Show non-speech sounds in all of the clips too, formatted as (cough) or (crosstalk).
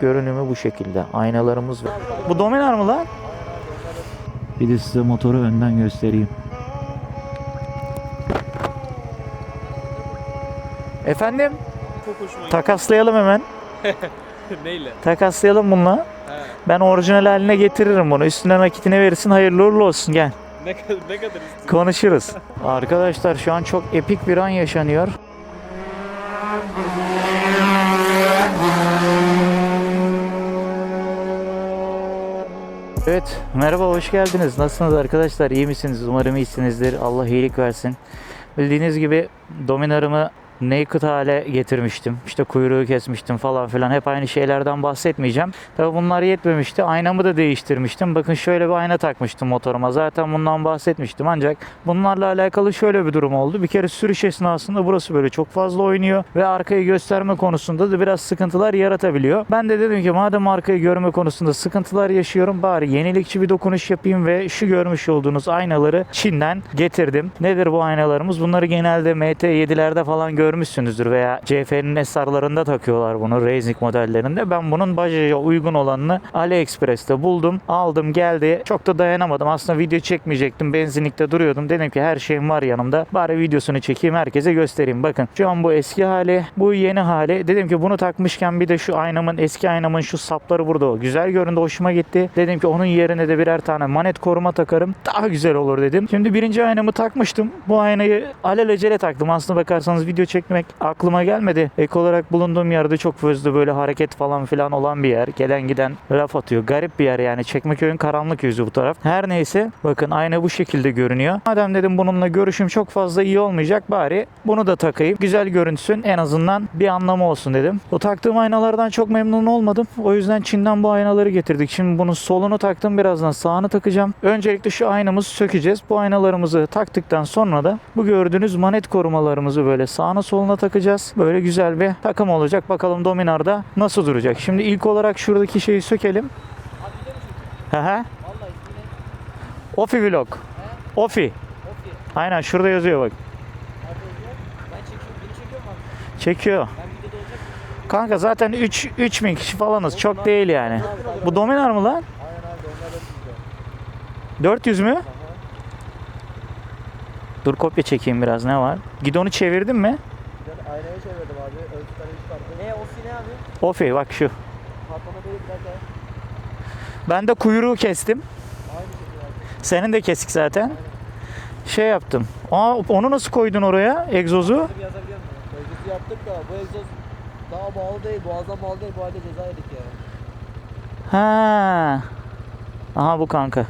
görünümü bu şekilde. Aynalarımız var. Bu Dominar mı lan? Bir de size motoru önden göstereyim. Efendim? Takaslayalım hemen. (laughs) Neyle? Takaslayalım bununla. He. Ben orijinal haline getiririm bunu. Üstüne nakitini verirsin. Hayırlı uğurlu olsun. Gel. Ne kadar ne kadar istiyorsun? Konuşuruz. (laughs) Arkadaşlar şu an çok epik bir an yaşanıyor. Evet, merhaba hoş geldiniz. Nasılsınız arkadaşlar? İyi misiniz? Umarım iyisinizdir. Allah iyilik versin. Bildiğiniz gibi Dominar'ımı naked hale getirmiştim. İşte kuyruğu kesmiştim falan filan. Hep aynı şeylerden bahsetmeyeceğim. Tabi bunlar yetmemişti. Aynamı da değiştirmiştim. Bakın şöyle bir ayna takmıştım motoruma. Zaten bundan bahsetmiştim. Ancak bunlarla alakalı şöyle bir durum oldu. Bir kere sürüş esnasında burası böyle çok fazla oynuyor. Ve arkayı gösterme konusunda da biraz sıkıntılar yaratabiliyor. Ben de dedim ki madem arkayı görme konusunda sıkıntılar yaşıyorum bari yenilikçi bir dokunuş yapayım ve şu görmüş olduğunuz aynaları Çin'den getirdim. Nedir bu aynalarımız? Bunları genelde MT7'lerde falan görmüşsünüzdür veya CF'nin SR'larında takıyorlar bunu racing modellerinde. Ben bunun bajaja uygun olanını AliExpress'te buldum. Aldım geldi. Çok da dayanamadım. Aslında video çekmeyecektim. Benzinlikte duruyordum. Dedim ki her şeyim var yanımda. Bari videosunu çekeyim herkese göstereyim. Bakın şu an bu eski hali. Bu yeni hali. Dedim ki bunu takmışken bir de şu aynamın eski aynamın şu sapları burada. Güzel göründü. Hoşuma gitti. Dedim ki onun yerine de birer tane manet koruma takarım. Daha güzel olur dedim. Şimdi birinci aynamı takmıştım. Bu aynayı alelacele taktım. Aslında bakarsanız video çekmek aklıma gelmedi. Ek olarak bulunduğum yerde çok fazla böyle hareket falan filan olan bir yer. Gelen giden laf atıyor. Garip bir yer yani. Çekmeköy'ün karanlık yüzü bu taraf. Her neyse bakın ayna bu şekilde görünüyor. Madem dedim bununla görüşüm çok fazla iyi olmayacak bari bunu da takayım. Güzel görünsün. En azından bir anlamı olsun dedim. O taktığım aynalardan çok memnun olmadım. O yüzden Çin'den bu aynaları getirdik. Şimdi bunun solunu taktım. Birazdan sağını takacağım. Öncelikle şu aynamızı sökeceğiz. Bu aynalarımızı taktıktan sonra da bu gördüğünüz manet korumalarımızı böyle sağına soluna takacağız. Böyle güzel bir takım olacak. Bakalım Dominar'da nasıl duracak. Şimdi ilk olarak şuradaki şeyi sökelim. Hı hı. Ofi vlog. Ofi. Aynen şurada yazıyor bak. Çekiyor. Kanka zaten 3 3000 kişi falanız. Çok değil yani. Bu Dominar mı lan? 400 mü? Dur kopya çekeyim biraz ne var? Gidonu çevirdin mi? Aynaya çevirdim abi. Ölçüleri çıkardım. Ne o ne abi? Ofi bak şu. Patlama değil bir dakika. Ben de kuyruğu kestim. Aynı şekilde abi. Senin de kesik zaten. Şey yaptım. Aa onu nasıl koydun oraya? Egzozu? Ölçüsü yaptık da bu egzoz daha bağlı değil. Boğazdan bağlı değil. Bu halde ceza yedik ya. Ha. Aha bu kanka.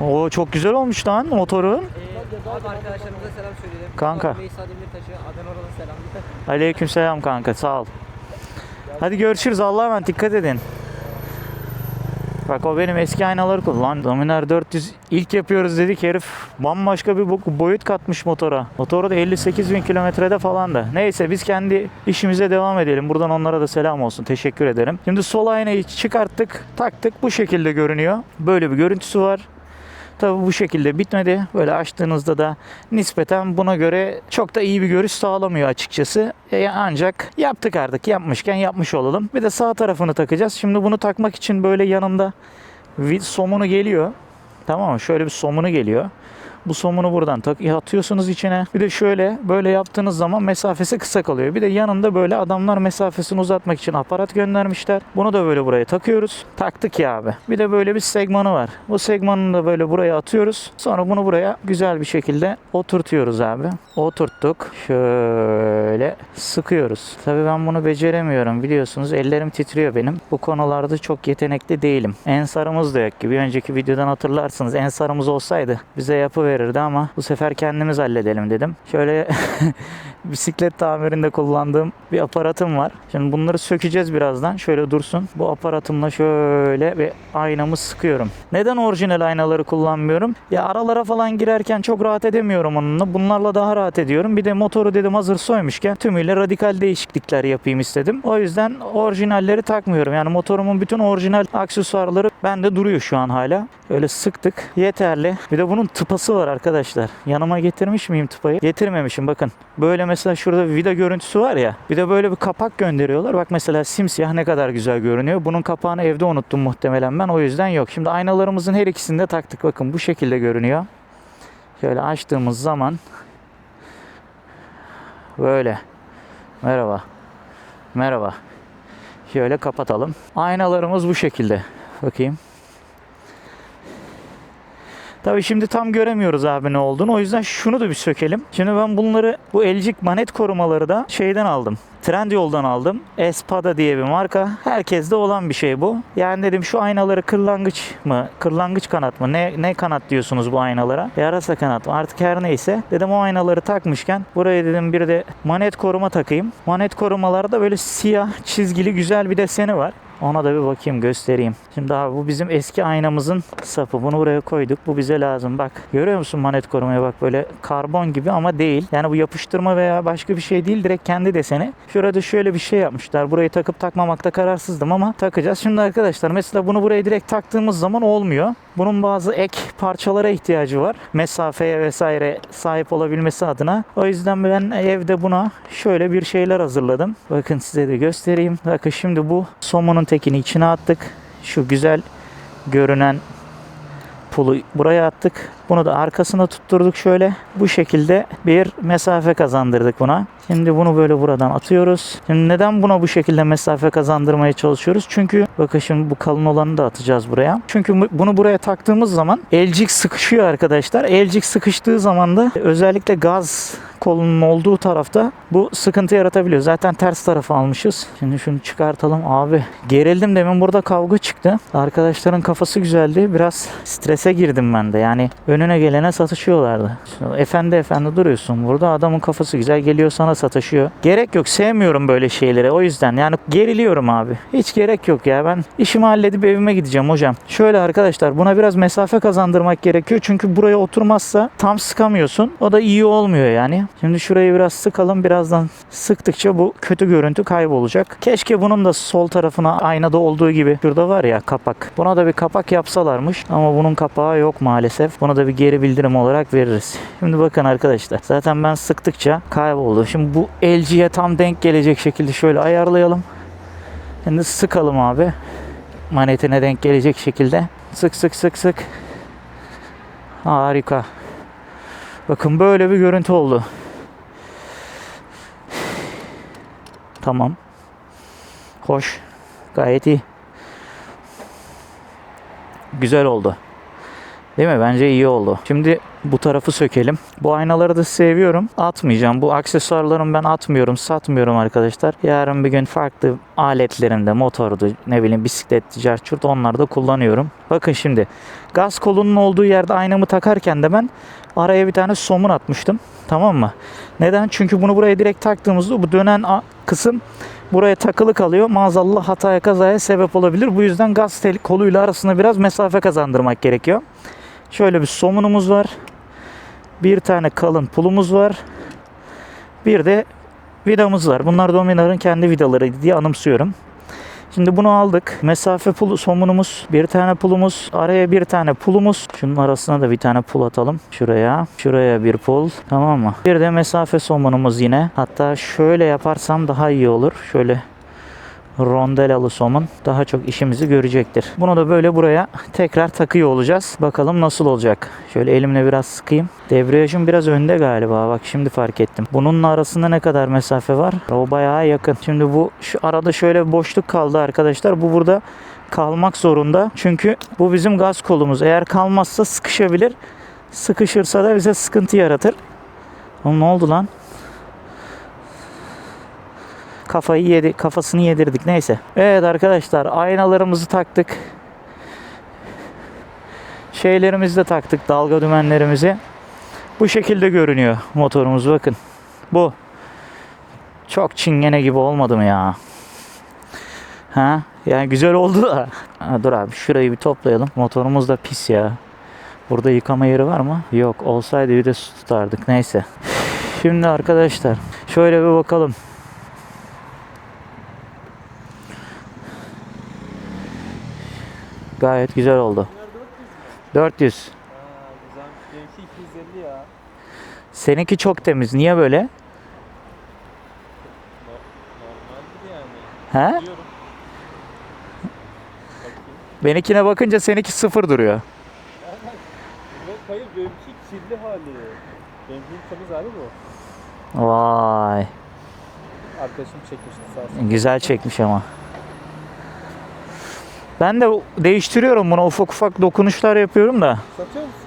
O çok güzel olmuş lan motorun. Ee, abi arkadaşlarımıza selam söyleyelim. Kanka. Veysel Demirtaş'a Adenora'dan selam. (laughs) Aleykümselam kanka sağ ol. Hadi görüşürüz Allah'a emanet dikkat edin. Bak o benim eski aynaları kullan. Dominar 400 ilk yapıyoruz dedik herif bambaşka bir bo- boyut katmış motora. Motoru da 58 bin kilometrede falan da. Neyse biz kendi işimize devam edelim. Buradan onlara da selam olsun. Teşekkür ederim. Şimdi sol aynayı çıkarttık, taktık. Bu şekilde görünüyor. Böyle bir görüntüsü var. Tabi bu şekilde bitmedi. Böyle açtığınızda da nispeten buna göre çok da iyi bir görüş sağlamıyor açıkçası. E, ancak yaptık artık yapmışken yapmış olalım. Bir de sağ tarafını takacağız. Şimdi bunu takmak için böyle yanında somunu geliyor. Tamam mı? Şöyle bir somunu geliyor. Bu somunu buradan tak atıyorsunuz içine. Bir de şöyle böyle yaptığınız zaman mesafesi kısa kalıyor. Bir de yanında böyle adamlar mesafesini uzatmak için aparat göndermişler. Bunu da böyle buraya takıyoruz. Taktık ya abi. Bir de böyle bir segmanı var. Bu segmanını da böyle buraya atıyoruz. Sonra bunu buraya güzel bir şekilde oturtuyoruz abi. Oturttuk. Şöyle sıkıyoruz. Tabii ben bunu beceremiyorum biliyorsunuz. Ellerim titriyor benim. Bu konularda çok yetenekli değilim. Ensarımız da yok gibi. Önceki videodan hatırlarsınız. Ensarımız olsaydı bize yapıverirdi ama bu sefer kendimiz halledelim dedim. Şöyle (laughs) bisiklet tamirinde kullandığım bir aparatım var. Şimdi bunları sökeceğiz birazdan. Şöyle dursun. Bu aparatımla şöyle bir aynamı sıkıyorum. Neden orijinal aynaları kullanmıyorum? Ya aralara falan girerken çok rahat edemiyorum onunla. Bunlarla daha rahat ediyorum. Bir de motoru dedim hazır soymuşken tümüyle radikal değişiklikler yapayım istedim. O yüzden orijinalleri takmıyorum. Yani motorumun bütün orijinal aksesuarları bende duruyor şu an hala. Öyle sıktık. Yeterli. Bir de bunun tıpası var arkadaşlar. Yanıma getirmiş miyim tıpayı? Getirmemişim bakın. Böyle mesela şurada vida görüntüsü var ya. Bir de böyle bir kapak gönderiyorlar. Bak mesela simsiyah ne kadar güzel görünüyor. Bunun kapağını evde unuttum muhtemelen ben. O yüzden yok. Şimdi aynalarımızın her ikisini de taktık. Bakın bu şekilde görünüyor. Şöyle açtığımız zaman böyle. Merhaba. Merhaba. Şöyle kapatalım. Aynalarımız bu şekilde. Bakayım. Tabii şimdi tam göremiyoruz abi ne olduğunu. O yüzden şunu da bir sökelim. Şimdi ben bunları bu elcik manet korumaları da şeyden aldım. Trendyol'dan aldım. Espada diye bir marka. Herkeste olan bir şey bu. Yani dedim şu aynaları kırlangıç mı? Kırlangıç kanat mı? Ne ne kanat diyorsunuz bu aynalara? Yarasa kanat mı? Artık her neyse. Dedim o aynaları takmışken buraya dedim bir de manet koruma takayım. Manet korumalarda böyle siyah çizgili güzel bir deseni var. Ona da bir bakayım göstereyim. Şimdi abi bu bizim eski aynamızın sapı. Bunu buraya koyduk. Bu bize lazım. Bak görüyor musun manet korumaya bak böyle karbon gibi ama değil. Yani bu yapıştırma veya başka bir şey değil. Direkt kendi deseni. Şurada şöyle bir şey yapmışlar. Burayı takıp takmamakta kararsızdım ama takacağız. Şimdi arkadaşlar mesela bunu buraya direkt taktığımız zaman olmuyor. Bunun bazı ek parçalara ihtiyacı var. Mesafeye vesaire sahip olabilmesi adına. O yüzden ben evde buna şöyle bir şeyler hazırladım. Bakın size de göstereyim. Bakın şimdi bu somonun tekini içine attık. Şu güzel görünen pulu buraya attık. Bunu da arkasına tutturduk şöyle. Bu şekilde bir mesafe kazandırdık buna. Şimdi bunu böyle buradan atıyoruz. Şimdi neden buna bu şekilde mesafe kazandırmaya çalışıyoruz? Çünkü bakın şimdi bu kalın olanı da atacağız buraya. Çünkü bu- bunu buraya taktığımız zaman elcik sıkışıyor arkadaşlar. Elcik sıkıştığı zaman da özellikle gaz kolunun olduğu tarafta bu sıkıntı yaratabiliyor. Zaten ters tarafa almışız. Şimdi şunu çıkartalım. Abi gerildim demin burada kavga çıktı. Arkadaşların kafası güzeldi. Biraz strese girdim ben de. Yani önüne gelene satışıyorlardı. Şimdi efendi efendi duruyorsun burada. Adamın kafası güzel geliyor sana sataşıyor. Gerek yok. Sevmiyorum böyle şeyleri. O yüzden yani geriliyorum abi. Hiç gerek yok ya. Ben işimi halledip evime gideceğim hocam. Şöyle arkadaşlar buna biraz mesafe kazandırmak gerekiyor. Çünkü buraya oturmazsa tam sıkamıyorsun. O da iyi olmuyor yani. Şimdi şurayı biraz sıkalım. Birazdan sıktıkça bu kötü görüntü kaybolacak. Keşke bunun da sol tarafına aynada olduğu gibi şurada var ya kapak. Buna da bir kapak yapsalarmış. Ama bunun kapağı yok maalesef. Buna da bir geri bildirim olarak veririz. Şimdi bakın arkadaşlar. Zaten ben sıktıkça kayboldu. Şimdi bu elciye tam denk gelecek şekilde şöyle ayarlayalım. Şimdi sıkalım abi. Manetine denk gelecek şekilde. Sık sık sık sık. Harika. Bakın böyle bir görüntü oldu. Tamam. Hoş. Gayet iyi. Güzel oldu. Değil mi? Bence iyi oldu. Şimdi bu tarafı sökelim. Bu aynaları da seviyorum. Atmayacağım. Bu aksesuarlarımı ben atmıyorum, satmıyorum arkadaşlar. Yarın bir gün farklı aletlerimde, motordu, ne bileyim bisiklet, carçurt onları da kullanıyorum. Bakın şimdi gaz kolunun olduğu yerde aynamı takarken de ben araya bir tane somun atmıştım. Tamam mı? Neden? Çünkü bunu buraya direkt taktığımızda bu dönen kısım buraya takılı kalıyor. Maazallah hataya kazaya sebep olabilir. Bu yüzden gaz tel koluyla arasında biraz mesafe kazandırmak gerekiyor. Şöyle bir somunumuz var. Bir tane kalın pulumuz var. Bir de vidamız var. Bunlar Dominar'ın kendi vidaları diye anımsıyorum. Şimdi bunu aldık. Mesafe pulu somunumuz, bir tane pulumuz, araya bir tane pulumuz. Şunun arasına da bir tane pul atalım. Şuraya, şuraya bir pul. Tamam mı? Bir de mesafe somunumuz yine. Hatta şöyle yaparsam daha iyi olur. Şöyle rondelalı somun daha çok işimizi görecektir. Bunu da böyle buraya tekrar takıyor olacağız. Bakalım nasıl olacak. Şöyle elimle biraz sıkayım. Debriyajım biraz önde galiba. Bak şimdi fark ettim. Bununla arasında ne kadar mesafe var? O bayağı yakın. Şimdi bu şu arada şöyle bir boşluk kaldı arkadaşlar. Bu burada kalmak zorunda. Çünkü bu bizim gaz kolumuz. Eğer kalmazsa sıkışabilir. Sıkışırsa da bize sıkıntı yaratır. Oğlum ne oldu lan? Kafayı yedi, kafasını yedirdik neyse. Evet arkadaşlar aynalarımızı taktık. Şeylerimizi de taktık dalga dümenlerimizi. Bu şekilde görünüyor motorumuz bakın. Bu. Çok çingene gibi olmadı mı ya? Ha? Yani güzel oldu da. Ha, dur abi şurayı bir toplayalım. Motorumuz da pis ya. Burada yıkama yeri var mı? Yok. Olsaydı bir de su tutardık. Neyse. Şimdi arkadaşlar şöyle bir bakalım. Gayet güzel oldu. Bunlar 400 mü? 400. Ha güzel. Benimki 250 ya. Seninki çok temiz. Niye böyle? No- yani. He? Biliyorum. Benimkine bakınca seninki sıfır duruyor. Hayır benimki kirli hali. Benimkinin temiz hali bu. Vay. Arkadaşım çekmişti sağ olsun. Güzel çekmiş ama. Ben de değiştiriyorum bunu ufak ufak dokunuşlar yapıyorum da. Satıyor musun?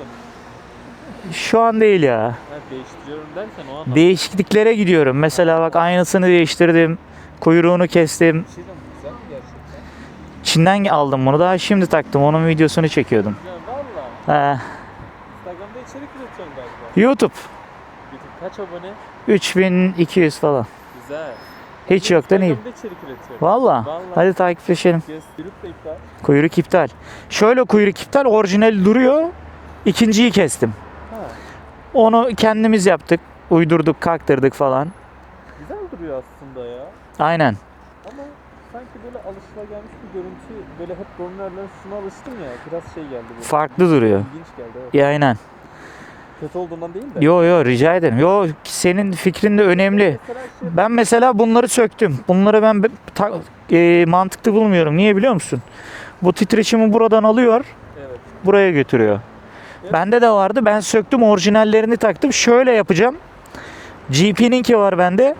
Şu an değil ya. Ha değiştiriyorum derken o anlamda. Değişikliklere gidiyorum. Mesela bak aynasını değiştirdim. Kuyruğunu kestim. Şey de mi? güzel mi gerçekten? Çin'den aldım bunu. Daha şimdi taktım. Onun videosunu çekiyordum. Ya valla. Instagram'da içerik üretiyorsun galiba. YouTube. YouTube kaç abone? 3200 falan. Güzel. Hiç yok da değil. Instagram'da içerik üretiyorum. Valla. Vallahi. Hadi takipleşelim. Yes, iptal. Kuyruk iptal. Şöyle kuyruk iptal orijinal duruyor. İkinciyi kestim. Ha. Onu kendimiz yaptık. Uydurduk, kaktırdık falan. Güzel duruyor aslında ya. Aynen. Ama sanki böyle alışılagelmiş bir görüntü. Böyle hep Dominer'lerin şuna alıştım ya. Biraz şey geldi bu. Farklı duruyor. İlginç geldi evet. Ya aynen. Kötü olduğundan değil de. Yo yo rica ederim. Yo senin fikrin de önemli. Ben mesela bunları söktüm. Bunları ben be- ta- e, mantıklı bulmuyorum. Niye biliyor musun? Bu titreşimi buradan alıyor, Evet. buraya götürüyor. Evet. Bende de vardı. Ben söktüm, orijinallerini taktım. Şöyle yapacağım. GP'ninki var bende.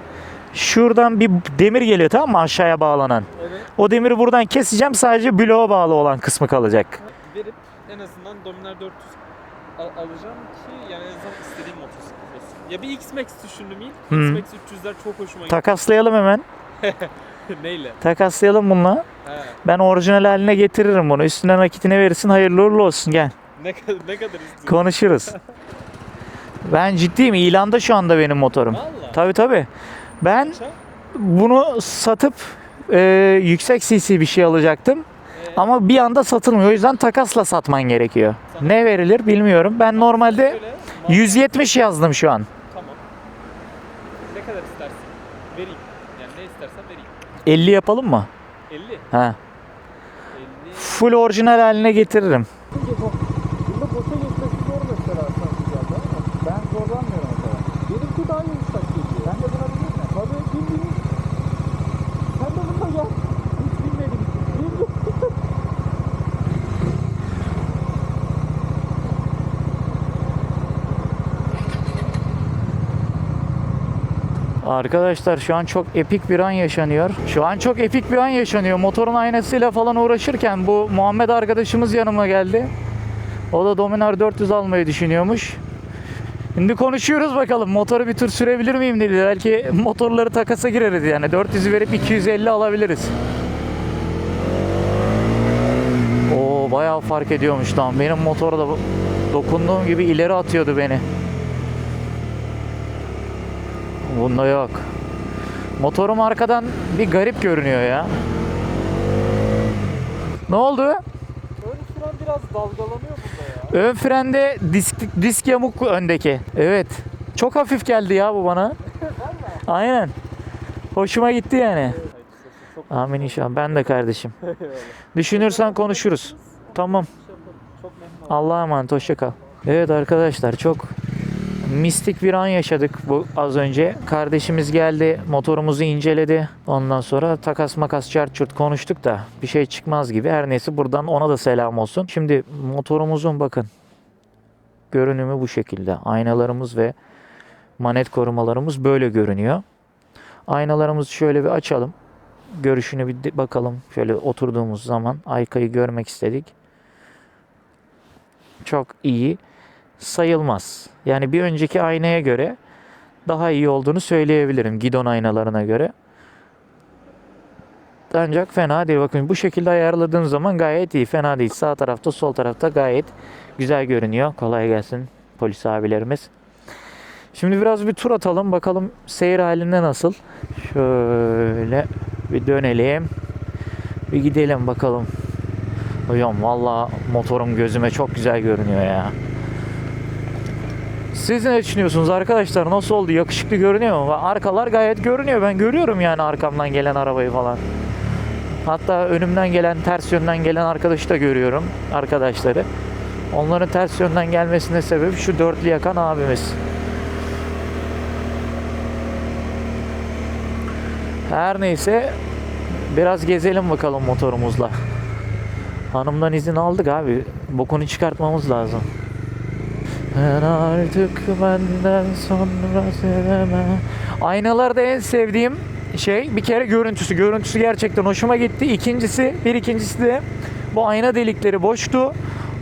Şuradan bir demir geliyor tamam mı aşağıya bağlanan. Evet. O demiri buradan keseceğim. Sadece bloğa bağlı olan kısmı kalacak. Verip en azından Dominer 400 al- alacağım ki yani en azından istediğim motosiklet olsun. Ya bir X-Max düşündüm ilk. Hı. X-Max 300'ler çok hoşuma gitti. Takaslayalım hemen. (laughs) Neyle? Takaslayalım bununla. He. Ben orijinal haline getiririm bunu. Üstüne nakitini verirsin. Hayırlı uğurlu olsun. Gel. Ne kadar ne kadar istiyorsun? Konuşuruz. (laughs) Ben ciddiyim. İlanda şu anda benim motorum. Valla. Tabii tabii. Ben Kaça? bunu satıp e, yüksek cc bir şey alacaktım. Ee, Ama bir anda satılmıyor. O yüzden takasla satman gerekiyor. Sana- Ne verilir bilmiyorum. Ben normalde şöyle, mal- 170 yazdım şu an. Tamam. Ne kadar istersin? Vereyim. Yani ne istersen vereyim. 50 yapalım mı? 50. Ha. 50. Full orijinal haline getiririm. Bunda boşa geçmesi zor mesela sanki geldi ama. Ben zorlanmıyorum mesela. Benimki daha yumuşak geliyor. Sen de buna bilir mi? Tabii bildiğin. Sen de bunda gel. Hiç bilmedim. Bildim. Arkadaşlar şu an çok epik bir an yaşanıyor. Şu an çok epik bir an yaşanıyor. Motorun aynasıyla falan uğraşırken bu Muhammed arkadaşımız yanıma geldi. O da Dominar 400 almayı düşünüyormuş. Şimdi konuşuyoruz bakalım. Motoru bir tur sürebilir miyim dedi. Belki motorları takasa gireriz yani. 400'ü verip 250 alabiliriz. Oo bayağı fark ediyormuş lan. Benim motor da dokunduğum gibi ileri atıyordu beni. Bunda yok. Motorum arkadan bir garip görünüyor ya. Ne oldu? Ön fren biraz dalgalanıyor bunda ya. Ön frende disk, disk yamuk öndeki. Evet. Çok hafif geldi ya bu bana. Aynen. Hoşuma gitti yani. Amin inşallah. Ben de kardeşim. (laughs) Düşünürsen konuşuruz. Tamam. Allah'a emanet. Hoşça kal. Evet arkadaşlar çok mistik bir an yaşadık bu az önce. Kardeşimiz geldi, motorumuzu inceledi. Ondan sonra takas makas çart çurt konuştuk da bir şey çıkmaz gibi. Her neyse buradan ona da selam olsun. Şimdi motorumuzun bakın görünümü bu şekilde. Aynalarımız ve manet korumalarımız böyle görünüyor. Aynalarımızı şöyle bir açalım. Görüşünü bir bakalım. Şöyle oturduğumuz zaman Ayka'yı görmek istedik çok iyi sayılmaz. Yani bir önceki aynaya göre daha iyi olduğunu söyleyebilirim gidon aynalarına göre. Ancak fena değil. Bakın bu şekilde ayarladığım zaman gayet iyi. Fena değil. Sağ tarafta sol tarafta gayet güzel görünüyor. Kolay gelsin polis abilerimiz. Şimdi biraz bir tur atalım. Bakalım seyir halinde nasıl. Şöyle bir dönelim. Bir gidelim bakalım. Hocam valla motorum gözüme çok güzel görünüyor ya. Siz ne düşünüyorsunuz arkadaşlar? Nasıl oldu? Yakışıklı görünüyor mu? Arkalar gayet görünüyor. Ben görüyorum yani arkamdan gelen arabayı falan. Hatta önümden gelen, ters yönden gelen arkadaşı da görüyorum. Arkadaşları. Onların ters yönden gelmesine sebep şu dörtlü yakan abimiz. Her neyse biraz gezelim bakalım motorumuzla. Hanımdan izin aldık abi. Bokunu çıkartmamız lazım. Ben artık benden sonra sevemem. Aynalarda en sevdiğim şey bir kere görüntüsü. Görüntüsü gerçekten hoşuma gitti. İkincisi, bir ikincisi de bu ayna delikleri boştu.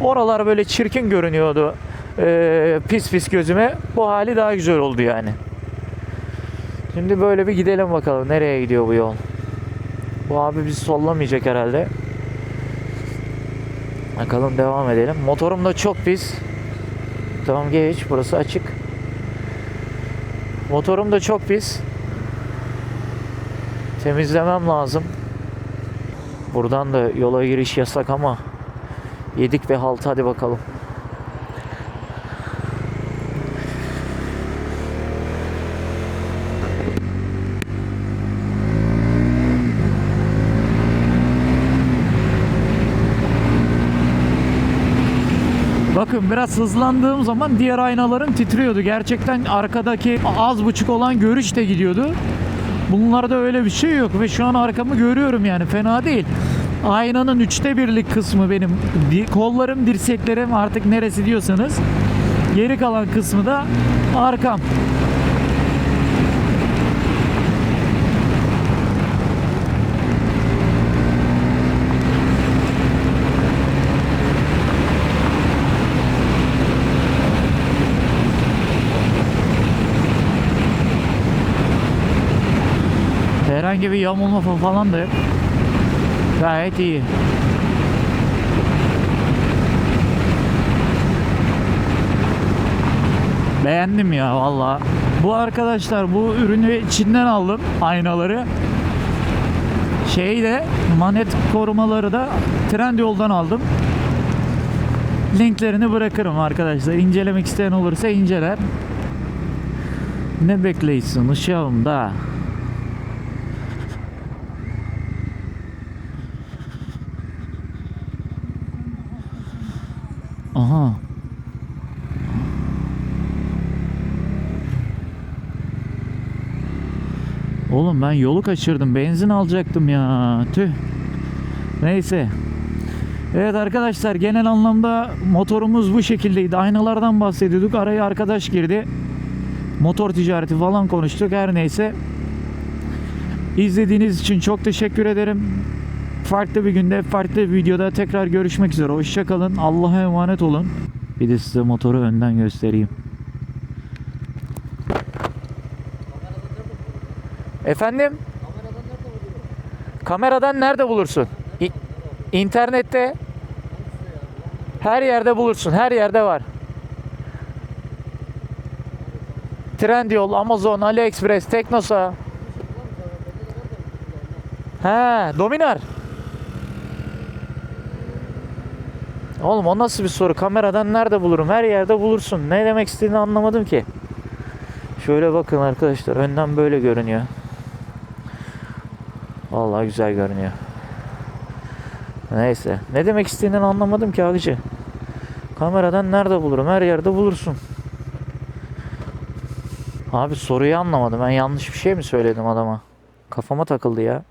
Oralar böyle çirkin görünüyordu. Ee, pis pis gözüme. Bu hali daha güzel oldu yani. Şimdi böyle bir gidelim bakalım nereye gidiyor bu yol. Bu abi bizi sollamayacak herhalde. Bakalım devam edelim. Motorum da çok pis. Tamam geç burası açık. Motorum da çok pis. Temizlemem lazım. Buradan da yola giriş yasak ama yedik ve halt hadi bakalım. Bakın biraz hızlandığım zaman diğer aynalarım titriyordu. Gerçekten arkadaki az buçuk olan görüş de gidiyordu. Bunlarda öyle bir şey yok ve şu an arkamı görüyorum yani fena değil. Aynanın üçte birlik kısmı benim. Kollarım, dirseklerim artık neresi diyorsanız. Geri kalan kısmı da arkam. Herhangi bir yamulma fa- falan da yok. Gayet iyi. Beğendim ya valla. Bu arkadaşlar bu ürünü Çin'den aldım aynaları. Şeyi de manet korumaları da Trendyol'dan aldım. Linklerini bırakırım arkadaşlar. İncelemek isteyen olursa inceler. Ne bekliyorsun uşağım da? Aha. Oğlum ben yolu kaçırdım. Benzin alacaktım ya. Tüh. Neyse. Evet arkadaşlar genel anlamda motorumuz bu şekildeydi. Aynalardan bahsediyorduk. Araya arkadaş girdi. Motor ticareti falan konuştuk. Her neyse. İzlediğiniz için çok teşekkür ederim. Farklı bir günde, farklı bir videoda tekrar görüşmek üzere. Hoşçakalın. Allah'a emanet olun. Bir de size motoru önden göstereyim. Efendim? Kameradan nerede bulursun? İ- İnternette her yerde bulursun. Her yerde var. Trendyol, Amazon, AliExpress, Teknosa. He, Dominar. Oğlum o nasıl bir soru? Kameradan nerede bulurum? Her yerde bulursun. Ne demek istediğini anlamadım ki. Şöyle bakın arkadaşlar. Önden böyle görünüyor. Vallahi güzel görünüyor. Neyse. Ne demek istediğini anlamadım ki abici. Kameradan nerede bulurum? Her yerde bulursun. Abi soruyu anlamadım. Ben yanlış bir şey mi söyledim adama? Kafama takıldı ya.